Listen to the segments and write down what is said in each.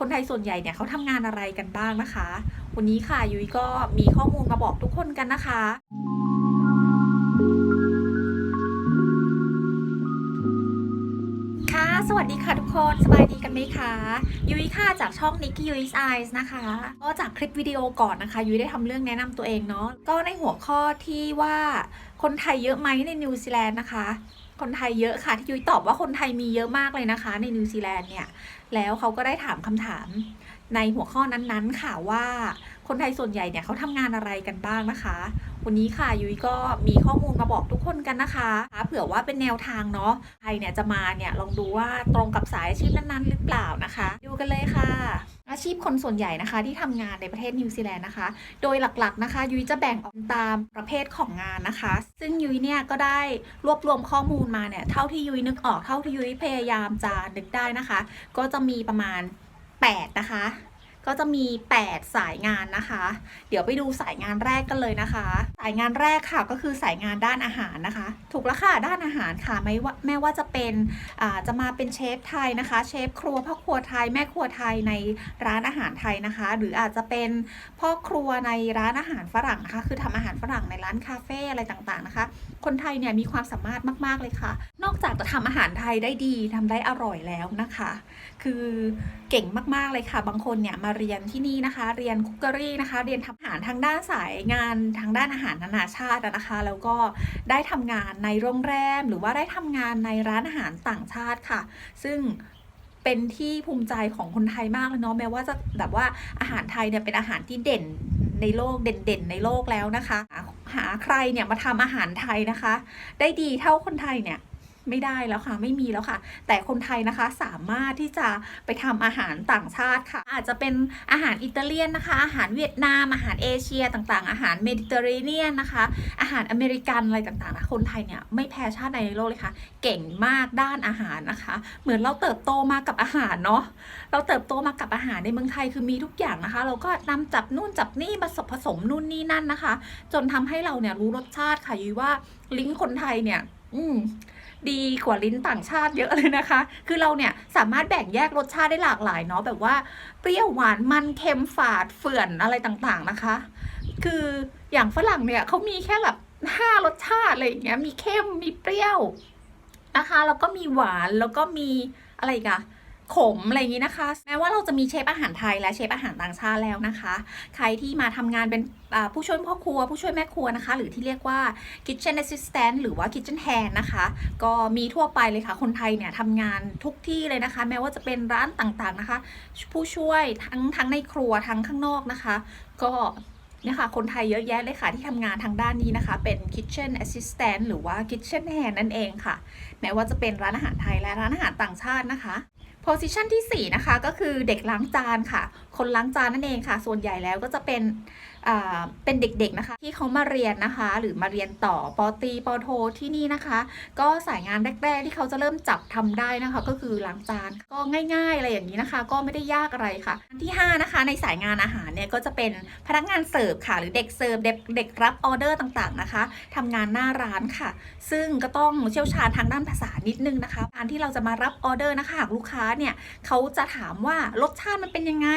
คนไทยส่วนใหญ่เนี่ยเขาทำงานอะไรกันบ้างนะคะ วันนี้ค่ะยุ้ยก็มีข้อมูลมาบอกทุกคนกันนะคะค่ะสวัสดีค่ะทุกคนสบายดีกันไหมคะยุ้ยค่ะจากช่อง Nicky Yui's Eyes นะคะก็จากคลิปวิดีโอก่อนนะคะ ยุ้ยได้ทำเรื่องแนะนำตัวเองเนาะก็ในหัวข้อที่ว่าคนไทยเยอะไหมในนิวซีแลนด์นะคะ คนไทยเยอะค่ะที่ยุ้ยตอบว่าคนไทยมีเยอะมากเลยนะคะ ในนิวซีแลนด์เนี่ย แล้วเขาก็ได้ถามคำถามในหัวข้อนั้นๆ ค่ะว่าคนไทยส่วนใหญ่เนี่ยเขาทำงานอะไรกันบ้างนะคะ วันนี้ค่ะยุ้ยก็มีข้อมูลมาบอกทุกคนกันนะคะเผื่อว่าเป็นแนวทางเนาะใครเนี่ยจะมาเนี่ยลองดูว่าตรงกับสายอาชีพนั้นๆ หรือเปล่านะคะ ดูกันเลยค่ะ อาชีพคนส่วนใหญ่นะคะที่ทำงานในประเทศนิวซีแลนด์นะคะ โดยหลักๆนะคะ ยุ้ยจะแบ่งออกตามประเภทของงานนะคะ ซึ่งยุ้ยเนี่ยก็ได้รวบรวมข้อมูลมาเนี่ยเท่าที่ยุ้ยนึกออกเท่าที่ยุ้ยพยายามจะนึกได้นะคะ ก็จะมีประมาณ 8 นะคะ ก็จะมี 8 สายงานนะคะ เดี๋ยวไปดูสายงานแรกกันเลยนะคะ สายงานแรกค่ะก็คือสายงานด้านอาหารนะคะ ถูกแล้วค่ะด้านอาหารค่ะไม่ว่าแม้ว่าจะเป็นจะมาเป็นเชฟไทยนะคะ เชฟครัวพ่อครัวไทยแม่ครัวไทยในร้านอาหารไทยนะคะ หรืออาจจะเป็นพ่อครัวในร้านอาหารฝรั่งนะคะ คือทำอาหารฝรั่งในร้านคาเฟ่อะไรต่างๆนะคะ คนไทยเนี่ยมีความสามารถมาก ๆเลยค่ะ นอกจากจะทำอาหารไทยได้ดีทำได้อร่อยแล้วนะคะ คือเก่งมากๆเลยค่ะ บางคนเนี่ยมาเรียนที่นี่นะคะ เรียนคุกเกอรี่นะคะ เรียนทำอาหารทางด้านสายงานทางด้านอาหารนานาชาตินะคะ แล้วก็ได้ทำงานในโรงแรม หรือว่าได้ทำงานในร้านอาหารต่างชาติค่ะ ซึ่งเป็นที่ภูมิใจของคนไทยมากเลยเนาะแม้ว่าจะแบบว่าอาหารไทยเนี่ยเป็นอาหารที่เด่นในโลกเด่นๆ ในโลกแล้วนะคะ หาหาใครเนี่ยมาทำอาหารไทยนะคะ ได้ดีเท่าคนไทยเนี่ย ไม่ได้แล้วค่ะ ไม่มีแล้วค่ะ แต่คนไทยนะคะสามารถที่จะไปทำอาหารต่างชาติค่ะ อาจจะเป็นอาหารอิตาเลียนนะคะ อาหารเวียดนาม อาหารเอเชียต่างๆ อาหารเมดิเตอร์เรเนียนนะคะ อาหารอเมริกันอะไรต่างๆนะคนไทยเนี่ยไม่แพ้ชาติใดในโลกเลยค่ะ เก่งมากด้านอาหารนะคะ เหมือนเราเติบโตมากับอาหารเนาะเราเติบโตมากับอาหารในเมืองไทยคือมีทุกอย่างนะคะ เราก็นำจับนู่นจับนี่มาผสมนู่นนี่นั่นนะคะ จนทำให้เราเนี่ยรู้รสชาติค่ะยุ้ยว่าลิ้นคนไทยเนี่ย อืม ดีกว่าลิ้นต่างชาติเยอะเลยนะคะ คือเราเนี่ยสามารถแบ่งแยกรสชาติได้หลากหลายเนาะแบบว่าเปรี้ยวหวานมันเค็มฝาดเฝื่อนอะไรต่างๆนะคะ คืออย่างฝรั่งเนี่ยเขามีแค่แบบห้ารสชาติอะไรอย่างเงี้ยมีเข้มมีเปรี้ยวนะคะแล้วก็มีหวานแล้วก็มีอะไรกัน ขมอะไรอย่างนี้นะคะ แม้ว่าเราจะมีเชฟอาหารไทยและเชฟอาหารต่างชาติแล้วนะคะ ใครที่มาทำงานเป็นผู้ช่วยพ่อครัว ผู้ช่วยแม่ครัวนะคะ หรือที่เรียกว่า kitchen assistant หรือว่า kitchen hand นะคะ ก็มีทั่วไปเลยค่ะ คนไทยเนี่ยทำงานทุกที่เลยนะคะ แม้ว่าจะเป็นร้านต่างๆนะคะ ผู้ช่วยทั้งทั้งในครัวทั้งข้างนอกนะคะ ก็เนี่ยค่ะ คนไทยเยอะแยะเลยค่ะ ที่ทำงานทางด้านนี้นะคะ เป็น kitchen assistant หรือว่า kitchen hand นั่นเองค่ะ แม้ว่าจะเป็นร้านอาหารไทยและร้านอาหารต่างชาตินะคะ โพสิชันที่ 4 นะคะ ก็คือเด็กล้างจานค่ะ คนล้างจานนั่นเองค่ะ ส่วนใหญ่แล้วก็จะเป็น เป็นเด็กๆนะคะ ที่เขามาเรียนนะคะ หรือมาเรียนต่อปอตีปอโทที่นี่นะคะ ก็สายงานแรก ๆ ที่เขาจะเริ่มจับทำได้นะคะ ก็คือล้างจานก็ง่ายๆอะไรอย่างนี้นะคะ ก็ไม่ได้ยากอะไรค่ะอันที่ 5 นะคะ ในสายงานอาหารเนี่ยก็จะเป็นพนักงานเสิร์ฟค่ะ หรือเด็กเสิร์ฟเด็กเด็กรับออเดอร์ต่างๆนะคะทำงานหน้าร้านค่ะ ซึ่งก็ต้องเชี่ยวชาญทางด้านภาษานิดนึงนะคะการที่เราจะมารับออเดอร์นะคะหากลูกค้าเนี่ยเขาจะถามว่ารสชาติมันเป็นยังไง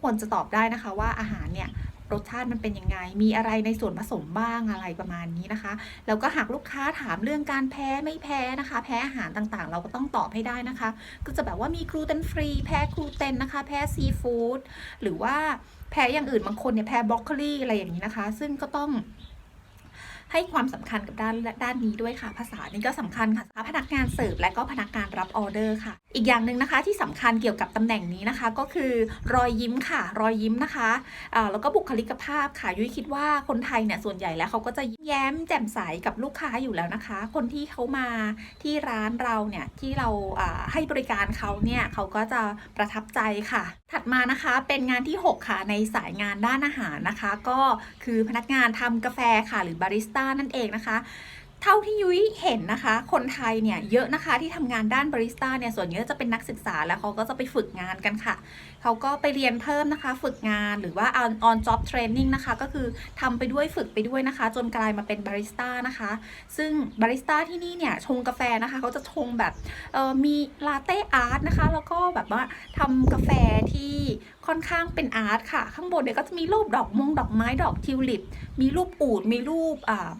ควรจะตอบได้นะคะว่าอาหารเนี่ย รสชาติมันเป็นยังไง มีอะไรในส่วนผสมบ้างอะไรประมาณนี้นะคะ แล้วก็หากลูกค้าถามเรื่องการแพ้ไม่แพ้นะคะ แพ้อาหารต่างๆ เราก็ต้องตอบให้ได้นะคะ ก็จะแบบว่ามีกลูเตนฟรี แพ้กลูเตนนะคะ แพ้ซีฟู้ดหรือว่าแพ้อย่างอื่นบางคนเนี่ยแพ้บรอกโคลีอะไรอย่างนี้นะคะ ซึ่งก็ต้อง ให้ความสำคัญกับด้านด้านนี้ด้วยค่ะ ภาษานี่ก็สำคัญค่ะพนักงานเสิร์ฟและก็พนักงานรับออเดอร์ค่ะ อีกอย่างหนึ่งนะคะที่สำคัญเกี่ยวกับตำแหน่งนี้นะคะ ก็คือรอยยิ้มค่ะ รอยยิ้มนะคะอ่าแล้วก็บุคลิกภาพค่ะยุ้ยคิดว่าคนไทยเนี่ยส่วนใหญ่แล้วเขาก็จะยิ้มแย้มแจ่มใสกับลูกค้าอยู่แล้วนะคะ คนที่เขามาที่ร้านเราเนี่ยที่เราอ่าให้บริการเขาเนี่ยเขาก็จะประทับใจค่ะ ถัดมานะคะเป็นงานที่ 6 ค่ะในสายงานด้านอาหารนะคะ ก็คือพนักงานทำกาแฟค่ะหรือบาริสต้านั่นเองนะคะ เท่าที่ยุ้ยเห็นนะคะ คนไทยเนี่ยเยอะนะคะที่ทำงานด้านบาริสต้าเนี่ยส่วนใหญ่จะเป็นนักศึกษาแล้วเขาก็จะไปฝึกงานกันค่ะ เขาก็ไปเรียนเพิ่มนะคะ ฝึกงานหรือว่า on on job training นะคะ ก็คือทำไปด้วยฝึกไปด้วยนะคะ จนกลายมาเป็นบาริสต้านะคะ ซึ่งบาริสต้าที่นี่เนี่ยชงกาแฟนะคะเขาจะชงแบบเออมีลาเต้อาร์ตนะคะ แล้วก็แบบว่าทำกาแฟที่ค่อนข้างเป็นอาร์ตค่ะ ข้างบนเนี่ยก็จะมีรูปดอกมงดอกไม้ดอกทิวลิป มีรูปอูดมีรูปอ่า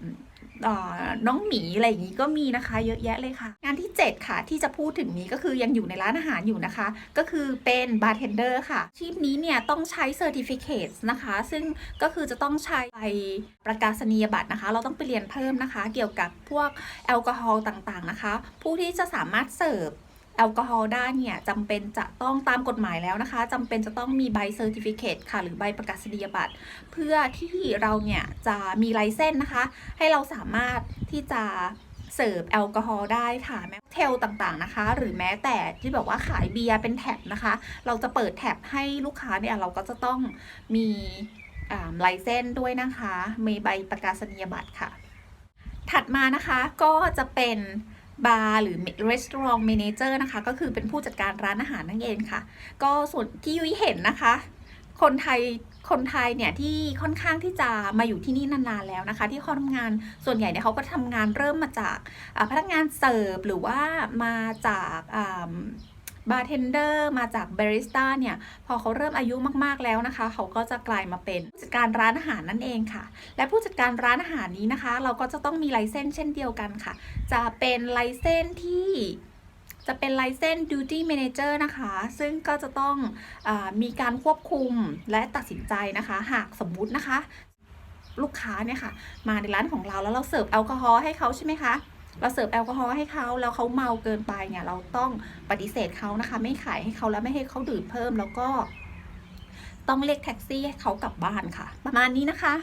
น้องหมีอะไรอย่างนี้ก็มีนะคะ เยอะแยะเลยค่ะ งานที่ 7 ค่ะ ที่จะพูดถึงนี้ก็คือยังอยู่ในร้านอาหารอยู่นะคะ ก็คือเป็นบาร์เทนเดอร์ค่ะชีพนี้เนี่ยต้องใช้เซอร์ติฟิเคตนะคะ ซึ่งก็คือจะต้องใช้ใบประกาศนียบัตรนะคะ เราต้องไปเรียนเพิ่มนะคะ เกี่ยวกับพวกแอลกอฮอล์ต่างๆนะคะ ผู้ที่จะสามารถเสิร์ฟ แอลกอฮอล์ได้เนี่ยจำเป็นจะต้องตามกฎหมายแล้วนะคะจำเป็นจะต้องมีใบเซอร์ติฟิเคตค่ะ หรือใบประกาศนียบัตร เพื่อที่เราเนี่ยจะมีไลเซนส์นะคะ ให้เราสามารถที่จะเสิร์ฟแอลกอฮอล์ได้ค่ะแม้เทลต่างๆนะคะ หรือแม้แต่ที่แบบว่าขายเบียร์เป็นแท็บนะคะ เราจะเปิดแท็บให้ลูกค้าเนี่ยเราก็จะต้องมีไลเซนส์ด้วยนะคะ มีใบประกาศนียบัตรค่ะ ถัดมานะคะก็จะเป็น บาร์หรือ restaurant manager นะคะ ก็คือเป็นผู้จัดการร้านอาหารนั่นเองค่ะ ก็ส่วนที่ยุ้ยเห็นนะคะ คนไทยคนไทยเนี่ยที่ค่อนข้างที่จะมาอยู่ที่นี่นานๆแล้วนะคะ ที่เขาทำงานส่วนใหญ่เนี่ยเขาก็ทำงานเริ่มมาจากพนักงานเสิร์ฟหรือว่ามาจาก บาร์เทนเดอร์มาจากบาริสต้าเนี่ย พอเขาเริ่มอายุมากๆแล้วนะคะ เขาก็จะกลายมาเป็นผู้จัดการร้านอาหารนั่นเองค่ะ และผู้จัดการร้านอาหารนี้นะคะ เราก็จะต้องมีไลเซนส์เช่นเดียวกันค่ะ จะเป็นไลเซนส์ที่จะเป็นไลเซนส์ duty manager นะคะ ซึ่งก็จะต้องอมีการควบคุมและตัดสินใจนะคะ หากสมมุตินะคะ ลูกค้าเนี่ยค่ะ มาในร้านของเราแล้วเราเสิร์ฟแอลกอฮอล์ให้เขาใช่ไหมคะ เราเสิร์ฟแอลกอฮอล์ให้เขาแล้วเขาเมาเกินไปเนี่ยเราต้องปฏิเสธเขานะคะ ไม่ขายให้เขาแล้วไม่ให้เขาดื่มเพิ่มแล้วก็ต้องเรียกแท็กซี่ให้เขากลับบ้านค่ะ ประมาณนี้นะคะ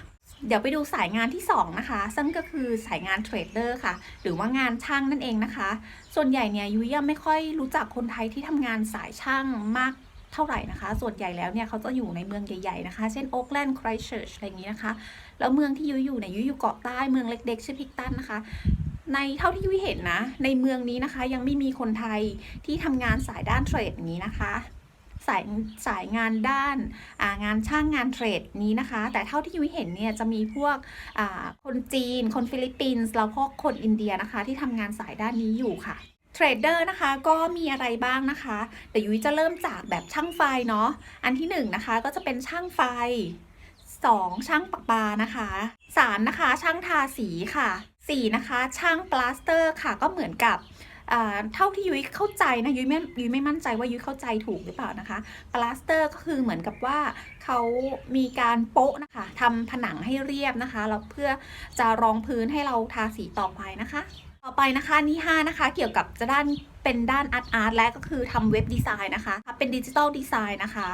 เดี๋ยวไปดูสายงานที่ 2 นะคะ ซึ่งก็คือสายงานเทรดเดอร์ค่ะ หรือว่างานช่างนั่นเองนะคะ ส่วนใหญ่เนี่ยยุ้ยไม่ค่อยรู้จักคนไทยที่ทำงานสายช่างมากเท่าไหร่นะคะ ส่วนใหญ่แล้วเนี่ยเขาจะอยู่ในเมืองใหญ่ๆนะคะ เช่นโอ๊กแลนด์ไครส์เชิร์ชอะไรอย่างนี้นะคะ แล้วเมืองที่ยุ้ยอยู่เนี่ยยุ้ยอยู่เกาะใต้เมืองเล็กๆชื่อพิกตันนะคะ ในเท่าที่ยุ้ยเห็นนะ ในเมืองนี้นะคะ ยังไม่มีคนไทยที่ทำงานสายด้านเทรดนี้นะคะ สายสายงานด้านางานช่างงานเทรดนี้นะคะ แต่เท่าที่ยุ้ยเห็นเนี่ยจะมีพวกคนจีน คนฟิลิปปินส์แล้วก็คนอินเดียนะคะ ที่ทำงานสายด้านนี้อยู่ค่ะเทรดเดอร์นะคะก็มีอะไรบ้างนะคะ แต่ยุ้ยจะเริ่มจากแบบช่างไฟเนาะอันที่หนึ่งนะคะก็จะเป็นช่างไฟสองช่างประปานะคะสามนะคะ ช่างทาสีค่ะ สี่นะคะช่างปลาสเตอร์ค่ะก็เหมือนกับเท่าที่ยุ้ยเข้าใจนะยุ้ยไม่ยุ้ยไม่มั่นใจว่ายุ้ยเข้าใจถูกหรือเปล่านะคะปลาสเตอร์ก็คือเหมือนกับว่าเขามีการโป๊ะนะคะทำผนังให้เรียบนะคะแล้วเพื่อจะรองพื้นให้เราทาสีต่อไปนะคะ ต่อไปนะคะนี่5นะคะ เกี่ยวกับจะด้านเป็นด้านอาร์ตอาร์ตและก็คือทำเว็บดีไซน์นะคะเป็นดิจิทัลดีไซน์นะคะ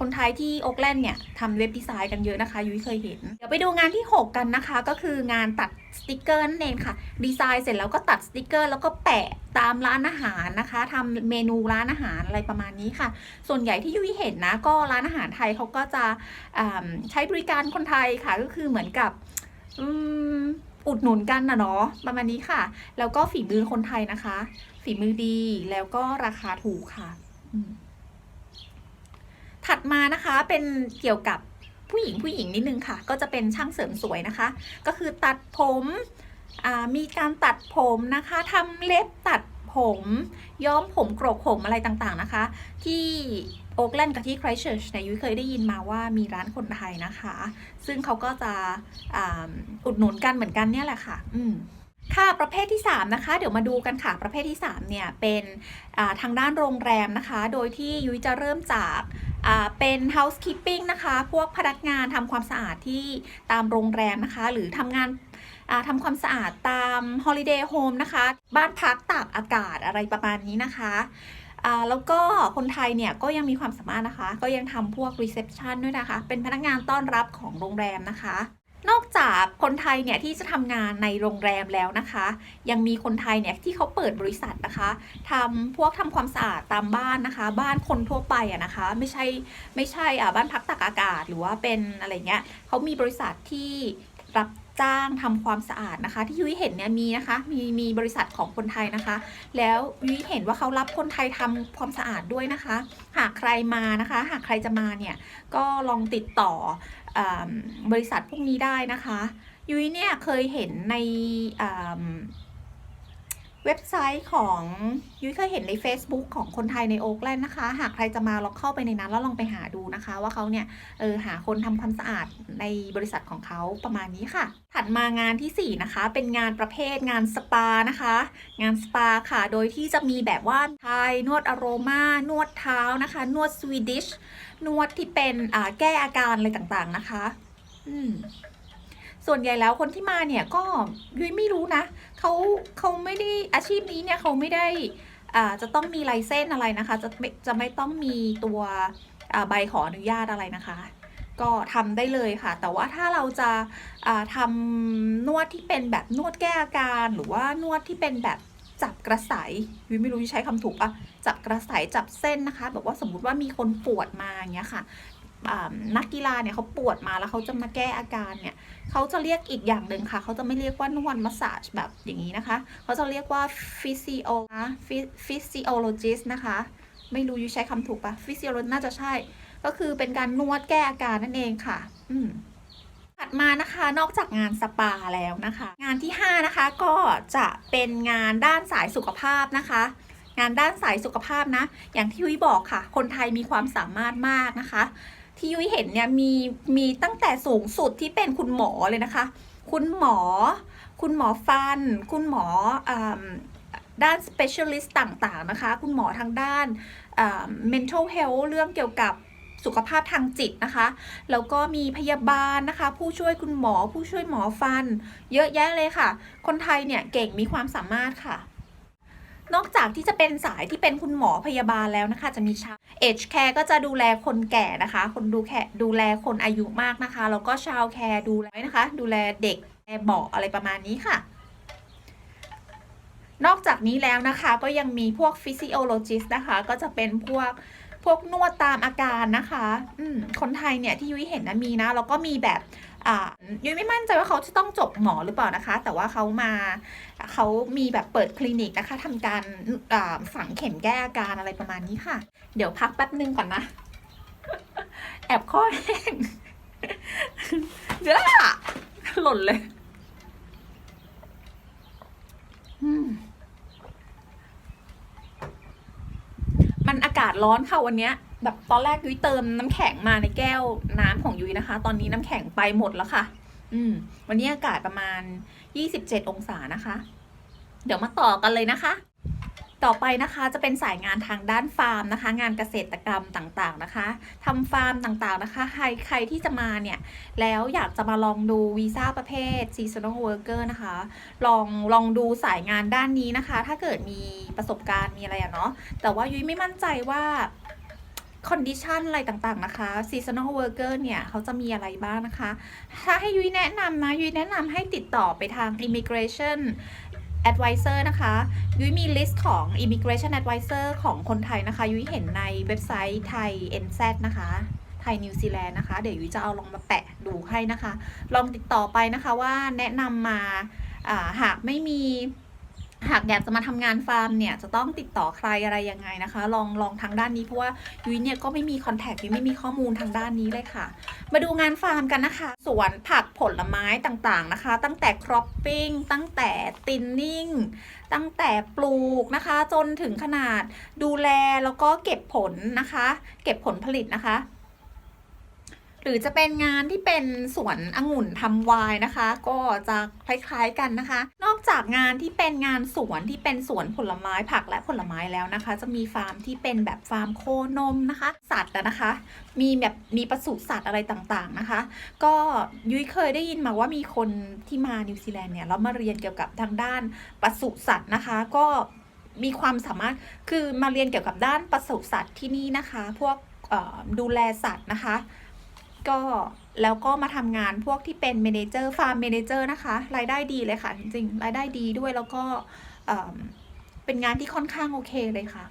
คนไทยที่โอ๊กแลนด์เนี่ยทำเว็บดีไซน์กันเยอะนะคะ ยุ้ยเคยเห็น เดี๋ยวไปดูงานที่ 6 กันนะคะ ก็คืองานตัดสติกเกอร์นั่นเองค่ะ ดีไซน์เสร็จแล้วก็ตัดสติกเกอร์ แล้วก็แปะตามร้านอาหารนะคะทำเมนูร้านอาหารอะไรประมาณนี้ค่ะ ส่วนใหญ่ที่ยุ้ยเห็นนะ ก็ร้านอาหารไทยเขาก็จะใช้บริการคนไทยค่ะ ก็คือเหมือนกับอุดหนุนกันนะเนาะประมาณนี้ค่ะ แล้วก็ฝีมือคนไทยนะคะ ฝีมือดีแล้วก็ราคาถูกค่ะ อืม ถัดมานะคะเป็นเกี่ยวกับผู้หญิงผู้หญิงนิดนึงค่ะ ก็จะเป็นช่างเสริมสวยนะคะ ก็คือตัดผมมีการตัดผมนะคะทำเล็บตัดผมย้อมผมโกรกผมอะไรต่างๆนะคะ ที่โอ๊กแลนด์กับที่ไครเชิร์ชเนี่ยยุ้ยเคยได้ยินมาว่ามีร้านคนไทยนะคะ ซึ่งเขาก็จะอ,อุดหนุนกันเหมือนกันเนี่ยแหละค่ะ อืม ค่ะประเภทที่ 3 นะคะ เดี๋ยวมาดูกันค่ะ ประเภทที่ 3 เนี่ย เป็นทางด้านโรงแรมนะคะ โดยที่ยุ้ยจะเริ่มจากเป็น housekeeping นะคะ พวกพนักงานทำความสะอาดที่ตามโรงแรมนะคะ หรือทำงานาทำความสะอาดตาม holiday home นะคะ บ้านพักตากอากาศอะไรประมาณนี้นะคะแล้วก็คนไทยเนี่ยก็ยังมีความสามารถนะคะ ก็ยังทำพวก reception ด้วยนะคะ เป็นพนักงานต้อนรับของโรงแรมนะคะ นอกจากคนไทยเนี่ยที่จะทำงานในโรงแรมแล้วนะคะ ยังมีคนไทยเนี่ยที่เขาเปิดบริษัทนะคะทำพวกทำความสะอาดตามบ้านนะคะ บ้านคนทั่วไปอะนะคะ ไม่ใช่ไม่ใช่อ่าบ้านพักตากอากาศหรือว่าเป็นอะไรเงี้ยเขามีบริษัทที่รับ จ้างทำความสะอาดนะคะ ที่ยุ้ยเห็นเนี่ยมีนะคะ มีมีบริษัทของคนไทยนะคะ แล้วยุ้ยเห็นว่าเขารับคนไทยทำความสะอาดด้วยนะคะ หากใครมานะคะ หากใครจะมาเนี่ยก็ลองติดต่ออบริษัทพวกนี้ได้นะคะ ยุ้ยเนี่ยเคยเห็นในอ เว็บไซต์ของยุ้ยเคยเห็นใน Facebook ของคนไทยในโอ๊กแลนด์นะคะ หากใครจะมาลองเข้าไปในนั้นแล้วลองไปหาดูนะคะ ว่าเขาเนี่ยเออหาคนทำความสะอาดในบริษัทของเขาประมาณนี้ค่ะ ถัดมางานทีสี่ 4 นะคะ เป็นงานประเภทงานสปานะคะ งานสปาค่ะ โดยที่จะมีแบบว่าไทยนวดอโรมานวดเท้านะคะ นวดสวีดิชนวดที่เป็นอ่าแก้อาการอะไรต่างๆนะคะ อืม ส่วนใหญ่แล้วคนที่มาเนี่ยก็ยุ้ยไม่รู้นะเขาเขาไม่ได้อาชีพนี้เนี่ยเขาไม่ได้อ่าจะต้องมีไลเซนส์อะไรนะคะ จะไม่จะไม่ต้องมีตัวอ่าใบขออนุญาตอะไรนะคะ ก็ทำได้เลยค่ะ แต่ว่าถ้าเราจะอ่าทำนวดที่เป็นแบบนวดแก้อาการหรือว่านวดที่เป็นแบบจับกระสายวิไม่รู้จะใช้คำถูกปะจับกระสายจับเส้นนะคะ แบบว่าสมมติว่ามีคนปวดมาอย่างเงี้ยค่ะ นักกีฬาเนี่ยเขาปวดมาแล้วเขาจะมาแก้อาการเนี่ยเขาจะเรียกอีกอย่างหนึ่งค่ะ เขาจะไม่เรียกว่านวดมัสซาจแบบอย่างนี้นะคะ เขาจะเรียกว่า physio นะ phy- physiologist นะคะ ไม่รู้ยูใช้คำถูกปะ physiologist น่าจะใช่ ก็คือเป็นการนวดแก้อาการนั่นเองค่ะ อืมถัดมานะคะนอกจากงานสปาแล้วนะคะ งานที่ 5 นะคะก็จะเป็นงานด้านสายสุขภาพนะคะงานด้านสายสุขภาพนะ อย่างที่ยุ้ยบอกค่ะ คนไทยมีความสามารถมากนะคะ ที่ยุ้ยเห็นเนี่ยมีมีตั้งแต่สูงสุดที่เป็นคุณหมอเลยนะคะ คุณหมอ คุณหมอฟัน คุณหมออด้าน specialist ต่างๆนะคะ คุณหมอทางด้าน mental health เรื่องเกี่ยวกับสุขภาพทางจิตนะคะ แล้วก็มีพยาบาลนะคะ ผู้ช่วยคุณหมอ ผู้ช่วยหมอฟัน เยอะแยะเลยค่ะ คนไทยเนี่ยเก่งมีความสามารถค่ะ นอกจากที่จะเป็นสายที่เป็นคุณหมอพยาบาลแล้วนะคะ จะมีชาวเอชแคร์ก็จะดูแลคนแก่นะคะ คนดูแคดูแลคนอายุมากนะคะ แล้วก็ชาวแคร์ดูแลนะคะ ดูแลเด็กแม่เบาอะไรประมาณนี้ค่ะ นอกจากนี้แล้วนะคะก็ยังมีพวกฟิสิโอโลจิสนะคะ ก็จะเป็นพวกพวกนวดตามอาการนะคะ อืมคนไทยเนี่ยที่ยุ้ยเห็นนะมีนะ แล้วก็มีแบบ ยุ้ยไม่มั่นใจว่าเขาจะต้องจบหมอหรือเปล่านะคะ แต่ว่าเขามาเขามีแบบเปิดคลินิกนะคะทำการอ่าฝังเข็มแก้อาการอะไรประมาณนี้ค่ะ เดี๋ยวพักแป๊บนึงก่อนนะ แอบข้อแห้งเดี๋ยวอะหล่นเลยอืมมันอากาศร้อนค่ะวันเนี้ย แบบตอนแรกยุ้ยเติมน้ำแข็งมาในแก้วน้ำของยุ้ยนะคะ ตอนนี้น้ำแข็งไปหมดแล้วค่ะ อืม วันนี้อากาศประมาณ 27 องศานะคะ เดี๋ยวมาต่อกันเลยนะคะ ต่อไปนะคะจะเป็นสายงานทางด้านฟาร์มนะคะ งานเกษตรกรรมต่างๆนะคะทำฟาร์มต่างๆนะคะ ใครใครที่จะมาเนี่ย แล้วอยากจะมาลองดูวีซ่าประเภท seasonal worker นะคะ ลองลองดูสายงานด้านนี้นะคะ ถ้าเกิดมีประสบการณ์มีอะไรอะเนาะแต่ว่ายุ้ยไม่มั่นใจว่า คอนดิชันอะไรต่างๆนะคะ seasonal worker เนี่ยเขาจะมีอะไรบ้างนะคะ ถ้าให้ยุ้ยแนะนำนะ ยุ้ยแนะนำให้ติดต่อไปทาง immigration advisor นะคะ ยุ้ยมีลิสต์ของ immigration advisor ของคนไทยนะคะ ยุ้ยเห็นในเว็บไซต์ไทย NZ นะคะไทยนิวซีแลนด์นะคะ เดี๋ยวยุ้ยจะเอาลองมาแปะดูให้นะคะ ลองติดต่อไปนะคะว่าแนะนำมาหากไม่มี หากอยากจะมาทำงานฟาร์มเนี่ยจะต้องติดต่อใครอะไรยังไงนะคะ ลองลองทางด้านนี้เพราะว่ายุ้ยเนี่ยก็ไม่มีคอนแทคยุ้ยไม่มีข้อมูลทางด้านนี้เลยค่ะ มาดูงานฟาร์มกันนะคะ สวนผักผลไม้ต่างๆนะคะ ตั้งแต่ครอปปิ้งตั้งแต่ตินนิ่ง ตั้งแต่ปลูกนะคะ จนถึงขนาดดูแลแล้วก็เก็บผลนะคะ เก็บผลผลิตนะคะ หรือจะเป็นงานที่เป็นสวนองุ่นทำไวน์นะคะ ก็จะคล้ายๆกันนะคะ นอกจากงานที่เป็นงานสวนที่เป็นสวนผลไม้ผักและผลไม้แล้วนะคะ จะมีฟาร์มที่เป็นแบบฟาร์มโคนมนะคะ สัตว์นะคะ มีแบบมีปศุสัตว์อะไรต่างๆนะคะ ก็ยุ้ยเคยได้ยินมาว่ามีคนที่มานิวซีแลนด์เนี่ยแล้วมาเรียนเกี่ยวกับทางด้านปศุสัตว์นะคะ ก็มีความสามารถคือมาเรียนเกี่ยวกับด้านปศุสัตว์ที่นี่นะคะ พวกดูแลสัตว์นะคะ ก็แล้วก็มาทำงานพวกที่เป็นเมนเจอร์ฟาร์มเมนเจอร์นะคะ รายได้ดีเลยค่ะ จริงๆ รายได้ดีด้วยแล้วก็เป็นงานที่ค่อนข้างโอเคเลยค่ะ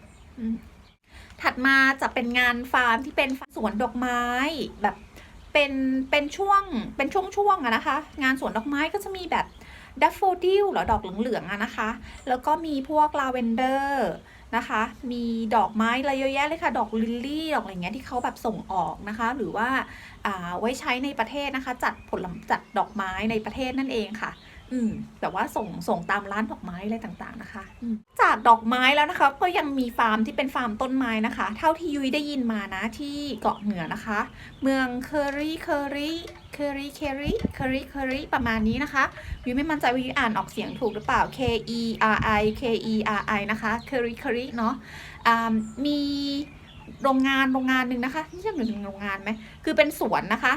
ถัดมาจะเป็นงานฟาร์มที่เป็นสวนดอกไม้แบบเป็นเป็นช่วงเป็นช่วงๆอะนะคะ งานสวนดอกไม้ก็จะมีแบบดัฟโฟดิลหรอดอกเหลืองๆอะนะคะ แล้วก็มีพวกลาเวนเดอร์ นะคะ มีดอกไม้อะไรเยอะแยะเลยค่ะ ดอกลิลลี่ ดอกอะไรเงี้ยที่เขาแบบส่งออกนะคะ หรือว่าอ่าไว้ใช้ในประเทศนะคะ จัดผลจัดดอกไม้ในประเทศนั่นเองค่ะ อืมแต่ว่าส่งส่งตามร้านดอกไม้อะไรต่างๆนะคะจากดอกไม้แล้วนะคะ ก็ยังมีฟาร์มที่เป็นฟาร์มต้นไม้นะคะ เท่าที่ยุ้ยได้ยินมานะที่เกาะเหนือนะคะ เมืองเคอรี่เคอรี่ เคอรี่เคอรี่เคอรี่เคอรี่ประมาณนี้นะคะยุ้ยไม่มั่นใจว่ายุ้ยอ่านออกเสียงถูกหรือเปล่า K E R I K E R I นะคะเคอรี่เคอรี่เนาะอ่ามีโรงงานโรงงานหนึ่งนะคะนี่จะเป็นโรงงานไหมคือเป็นสวนนะคะ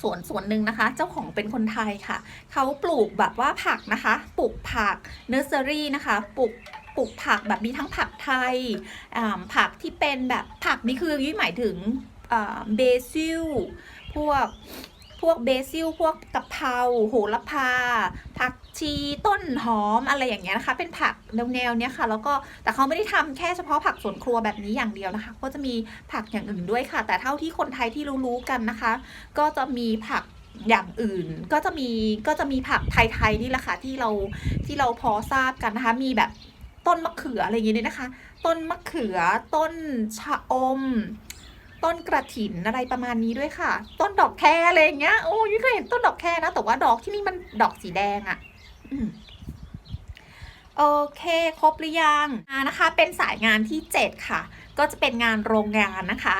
สวนสวนหนึ่งนะคะ เจ้าของเป็นคนไทยค่ะ เขาปลูกแบบว่าผักนะคะ ปลูกผักเนอร์เซอรี่นะคะ ปลูกปลูกผักแบบมีทั้งผักไทยอ่าผักที่เป็นแบบผักนี่คือยุ้ยหมายถึงเบซิล พวก พวกเบซิล พวกกะเพราโหระพา ผักชีต้นหอมอะไรอย่างเงี้ยนะคะ เป็นผักแนวๆเนี้ยค่ะ แล้วก็แต่เขาไม่ได้ทำแค่เฉพาะผักสวนครัวแบบนี้อย่างเดียวนะคะ ก็จะมีผักอย่างอื่นด้วยค่ะ แต่เท่าที่คนไทยที่รู้ๆกันนะคะ ก็จะมีผักอย่างอื่นก็จะมีก็จะมีผักไทยๆนี่แหละค่ะที่เราที่เราพอทราบกันนะคะ มีแบบต้นมะเขืออะไรอย่างเงี้ยด้วยนะคะ ต้นมะเขือต้นชะอม ต้นกระถินอะไรประมาณนี้ด้วยค่ะ ต้นดอกแครอะไรอย่างเงี้ยโอ้ยเคยเห็นต้นดอกแครนะ แต่ว่าดอกที่นี่มันดอกสีแดงอะ่ะโอเค ครบหรือยังอ่านะคะ เป็นสายงานที่ 7 ค่ะ ก็จะเป็นงานโรงงานนะคะ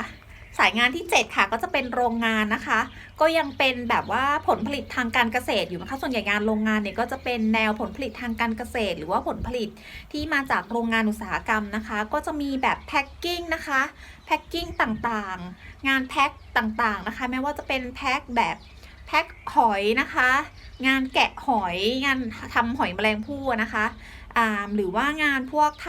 สายงานที่ 7 ค่ะ ก็จะเป็นโรงงานนะคะ ก็ยังเป็นแบบว่าผลผลิตทางการเกษตรอยู่นะคะ ส่วนใหญ่งานโรงงานเนี่ยก็จะเป็นแนวผลผลิตทางการเกษตร หรือว่าผลผลิตที่มาจากโรงงานอุตสาหกรรมนะคะ ก็จะมีแบบแพ็คกิ้งนะคะ แพ็คกิ้งต่างๆ งานแพ็คต่างๆนะคะ ไม่ว่าจะเป็นแพ็คแบบแพ็คหอยนะคะ งานแกะหอยงานทำหอยแมลงภู่นะคะหรือว่างานพวกท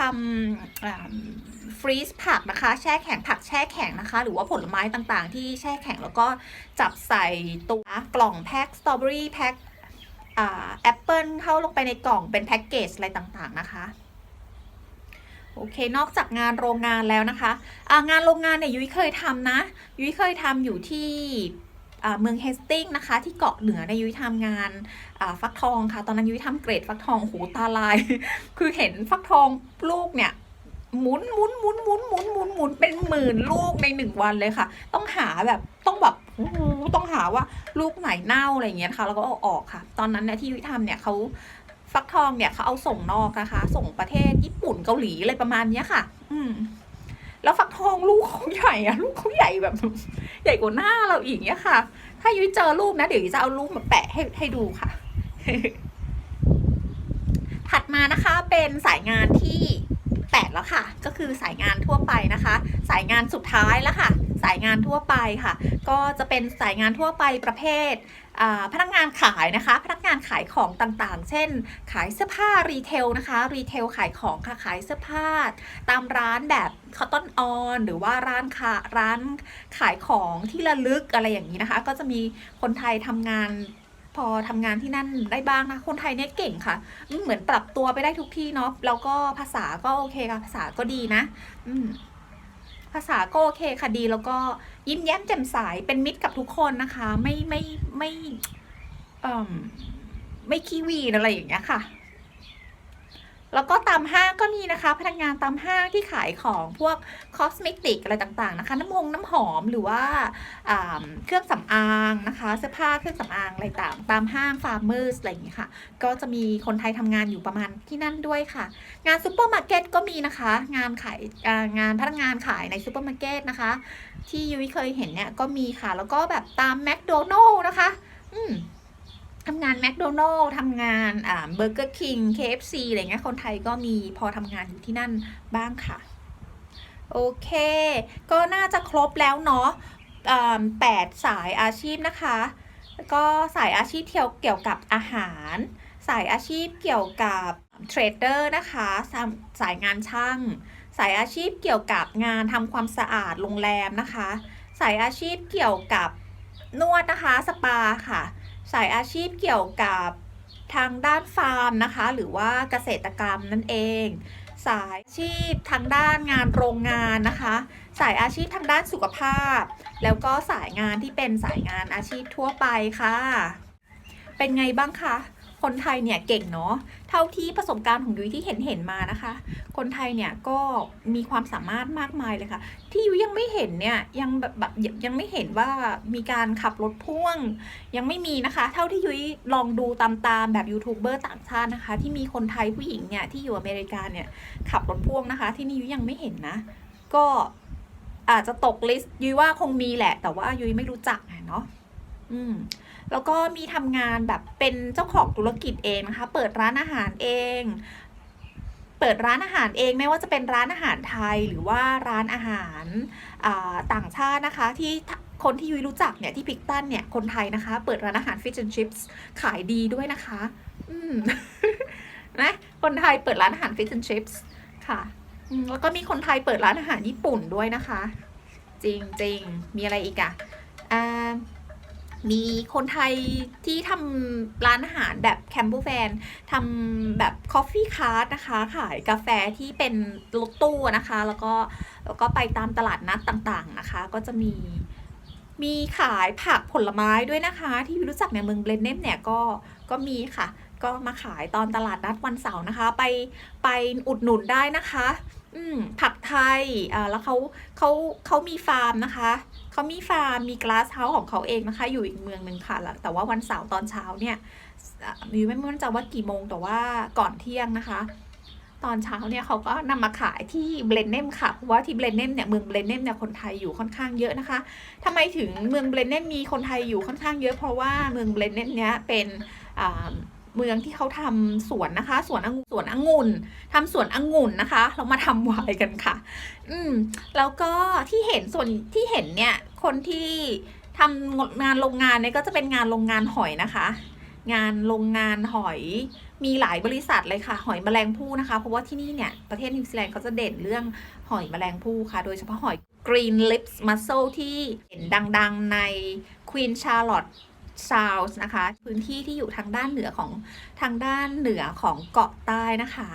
ำฟรีซผักนะคะ แช่แข็งผักแช่แข็งนะคะ หรือว่าผลไม้ต่างๆ ที่แช่แข็งแล้วก็จับใส่ตัวกล่องแพ็คสตรอเบอรี่แพ็คแอปเปิลเข้าลงไปในกล่องเป็นแพ็กเกจอะไรต่างๆนะคะ โอเค นอกจากงานโรงงานแล้วนะคะอ่างานโรงงานเนี่ยยุ้ยเคยทำนะ ยุ้ยเคยทำอยู่ที่เมืองเฮสติงนะคะ ที่เกาะเหนือในยุ้ยทำงานฟักทองค่ะ ตอนนั้นยุ้ยทำเกรดฟักทองโหตาลาย คือเห็นฟักทองลูกเนี่ยหมุนหมุนหมุนหมุนหมุนหมุนหมุนเป็นหมื่นลูกในหนึ่งวันเลยค่ะ ต้องหาแบบต้องแบบต้องหาว่าลูกไหนเน่าอะไรเงี้ยค่ะ แล้วก็เอาออกค่ะ ตอนนั้นเนี่ยที่ยุ้ยทำเนี่ยเขา ฟักทองเนี่ยเขาเอาส่งนอกนะคะ ส่งประเทศญี่ปุ่นเกาหลีอะไรประมาณเนี้ยค่ะ อืม แล้วฟักทองลูกเขาใหญ่อะลูกเขาใหญ่แบบ ใหญ่กว่าหน้าเราอีกเนี้ยค่ะ ถ้ายุ้ยเจอรูปนะเดี๋ยวยุ้ยจะเอารูปมาแปะให้ให้ดูค่ะ ถัดมานะคะเป็นสายงานที่แปดแล้วค่ะ ก็คือสายงานทั่วไปนะคะ สายงานสุดท้ายแล้วค่ะ สายงานทั่วไปค่ะ ก็จะเป็นสายงานทั่วไปประเภทพนักงานขายนะคะ พนักงานขายของต่างๆ เช่น ขายเสื้อผ้ารีเทลนะคะ รีเทลขายของค่ะ ขายเสื้อผ้า ตามร้านแบบคอตตอนออนหรือว่าร้านค้าร้านขายของที่ระลึกอะไรอย่างนี้นะคะ ก็จะมีคนไทยทำงานพอทำงานที่นั่นได้บ้างนะ คนไทยเนี่ยเก่งค่ะ เหมือนปรับตัวไปได้ทุกที่เนาะ แล้วก็ภาษาก็โอเคค่ะ ภาษาก็ดีนะ อืม ภาษาก็โอเคค่ะดีแล้วก็ยิ้มแย้มแจ่มใสเป็นมิตรกับทุกคนนะคะ ไม่ไม่ไม่ไม่ขี้วีนอะไรอย่างเงี้ยค่ะ แล้วก็ตามห้างก็มีนะคะ พนักงานตามห้างที่ขายของพวกคอสเมติกอะไรต่างๆนะคะ น้ำมงน้ำหอมหรือว่าเครื่องสำอางนะคะ เสื้อผ้าเครื่องสำอางอะไรต่างตามห้างฟาร์มเมอร์สอะไรอย่างนี้ค่ะ ก็จะมีคนไทยทำงานอยู่ประมาณที่นั่นด้วยค่ะ งานซูเปอร์มาร์เก็ตก็มีนะคะ งานขายงานพนักงานขายในซูเปอร์มาร์เก็ตนะคะ ที่ยุ้ยเคยเห็นเนี่ยก็มีค่ะ แล้วก็แบบตามแมคโดนัลล์นะคะ อืม ทำงานแมคโดนัลล์ทำงานเบอร์เกอร์คิง KFC อฟซีอะไรเงี้ยคนไทยก็มีพอทำงานอยู่ที่นั่นบ้างค่ะ โอเค ก็น่าจะครบแล้วเนาะแปดสายอาชีพนะคะ ก็สายอาชีพเกี่ยวเกี่ยวกับอาหาร สายอาชีพเกี่ยวกับเทรดเดอร์นะคะสสายงานช่าง สายอาชีพเกี่ยวกับงานทำความสะอาดโรงแรมนะคะ สายอาชีพเกี่ยวกับนวดนะคะ สปาค่ะ สายอาชีพเกี่ยวกับทางด้านฟาร์มนะคะ หรือว่าเกษตรกรรมนั่นเอง สายอาชีพทางด้านงานโรงงานนะคะ สายอาชีพทางด้านสุขภาพ แล้วก็สายงานที่เป็นสายงานอาชีพทั่วไปค่ะ เป็นไงบ้างคะ คนไทยเนี่ยเก่งเนาะเท่าที่ประสบการณ์ของยุ้ยที่เห็นเห็นมานะคะ คนไทยเนี่ยก็มีความสามารถมากมายเลยค่ะ ที่ยุ้ยยังไม่เห็นเนี่ยยังแบบแบบยังไม่เห็นว่ามีการขับรถพ่วง ยังไม่มีนะคะ เท่าที่ยุ้ยลองดูตามตามๆแบบยูทูบเบอร์ต่างชาตินะคะ ที่มีคนไทยผู้หญิงเนี่ยที่อยู่อเมริกาเนี่ยขับรถพ่วงนะคะ ที่นี่ยุ้ยยังไม่เห็นนะ ก็อาจจะตกลิสต์ยุ้ยว่าคงมีแหละ แต่ว่ายุ้ยไม่รู้จักเนาะอืม แล้วก็มีทำงานแบบเป็นเจ้าของธุรกิจเองนะคะ เปิดร้านอาหารเอง เปิดร้านอาหารเองไม่ว่าจะเป็นร้านอาหารไทยหรือว่าร้านอาหารต่างชาตินะคะที่คนที่ยุ้ยรู้จักเนี่ยที่พิกตันเนี่ยคนไทยนะคะ เปิดร้านอาหาร Fish and Chips ขายดีด้วยนะคะ อืมนะคนไทยเปิดร้านอาหาร Fish and Chips ค่ะแล้วก็มีคนไทยเปิดร้านอาหารญี่ปุ่นด้วยนะคะ จริงจริงๆมีอะไรอีกอะอ่า มีคนไทยที่ทำร้านอาหารแบบแคมเปอร์แฟนทำแบบคอฟฟี่คาร์ดนะคะ ขายกาแฟที่เป็นรถตู้นะคะ แล้วก็แล้วก็ไปตามตลาดนัดต่างๆนะคะ ก็จะมีมีขายผักผลไม้ด้วยนะคะ ที่รู้จักในเมืองเบลนเนมเนี่ยก็ก็มีค่ะ ก็มาขายตอนตลาดนัดวันเสาร์นะคะ ไปไปอุดหนุนได้นะคะ อืมผักไทยอ่าแล้วเขาเขาเขามีฟาร์มนะคะเขามีฟาร์มมีกลาสเฮาส์ของเขาเองนะคะ อยู่อีกเมืองหนึ่งค่ะแล้วแต่ว่าวันเสาร์ตอนเช้าเนี่ยมิวไม่มั่นใจว่ากี่โมงแต่ว่าก่อนเที่ยงนะคะ ตอนเช้าเนี่ยเขาก็นำมาขายที่เบลนเนมค่ะเพราะว่าที่เบลนเนมเนี่ยเมืองเบลนเนมเนี่ยคนไทยอยู่ค่อนข้างเยอะนะคะทำไมถึงเมืองเบลนเนมมีคนไทยอยู่ค่อนข้างเยอะ เพราะว่าเมืองเบลนเนมเนี้ยเป็นอ่า เมืองที่เขาทำสวนนะคะ สวนองุ่นสวนองุ่นทำสวนองุ่นนะคะ เรามาทำไวน์กันค่ะ อืมแล้วก็ที่เห็นส่วนที่เห็นเนี่ย คนที่ทำงานโรงงานเนี่ยก็จะเป็นงานโรงงานหอยนะคะ งานโรงงานหอยมีหลายบริษัทเลยค่ะ หอยแมลงภู่นะคะ เพราะว่าที่นี่เนี่ย ประเทศนิวซีแลนด์เขาจะเด่นเรื่องหอยแมลงภู่ค่ะ โดยเฉพาะหอย Green Lips Mussel ที่เห็นดังๆใน Queen Charlotte Sound นะคะ พื้นที่ที่อยู่ทางด้านเหนือของทางด้านเหนือของเกาะใต้นะคะ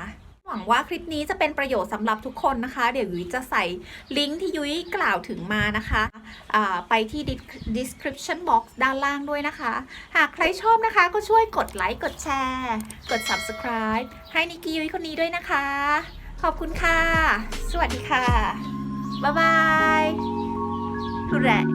หวังว่าคลิปนี้จะเป็นประโยชน์สำหรับทุกคนนะคะ เดี๋ยวยุ้ยจะใส่ลิงก์ที่ยุ้ยกล่าวถึงมานะคะไปที่ description box ด้านล่างด้วยนะคะ หากใครชอบนะคะก็ช่วยกดไลค์ กดแชร์ กด subscribe ให้นิกกี้ยุ้ยคนนี้ด้วยนะคะ ขอบคุณค่ะ สวัสดีค่ะ บ๊ายบายทุเรศ